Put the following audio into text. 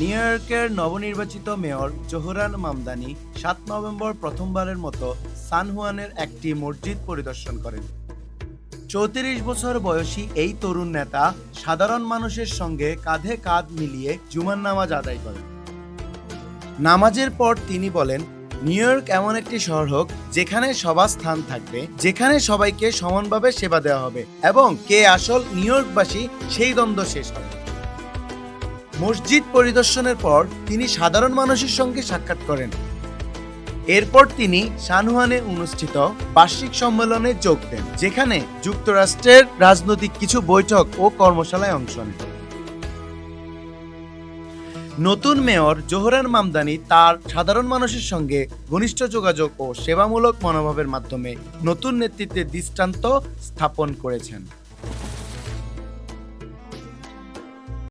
New ইয়র্কের নবনির্বাচিত mayor Zohran Mamdani সাত নভেম্বর প্রথমবারের মতো সান হুয়ানের একটি মসজিদ পরিদর্শন করেন। চৌত্রিশ বছর বয়সী এই তরুণ নেতা সাধারণ মানুষের সঙ্গে কাঁধে কাঁধ মিলিয়ে জুমার নামাজ আদায় করেন। নামাজের পর তিনি বলেন, নিউ ইয়র্ক এমন একটি শহর হোক যেখানে সবার স্থান থাকবে, যেখানে সবাইকে সমানভাবে সেবা দেওয়া হবে এবং কে আসল নিউ ইয়র্কবাসী সেই দ্বন্দ্ব শেষ হবে মসজিদ পরিদর্শনের পর তিনি সাধারণ মানুষের সঙ্গে সাক্ষাৎ করেন। এরপর তিনি সানহুয়ানে অনুষ্ঠিত বার্ষিক সম্মেলনে যোগ দেন, যেখানে যুক্তরাষ্ট্রের রাজনৈতিক কিছু বৈঠক ও কর্মশালায় অংশ নেন। নতুন মেয়র জোহরান মামদানি তার সাধারণ মানুষের সঙ্গে ঘনিষ্ঠ যোগাযোগ ও সেবামূলক মনোভাবের মাধ্যমে নতুন নেতৃত্বে দৃষ্টান্ত স্থাপন করেছেন।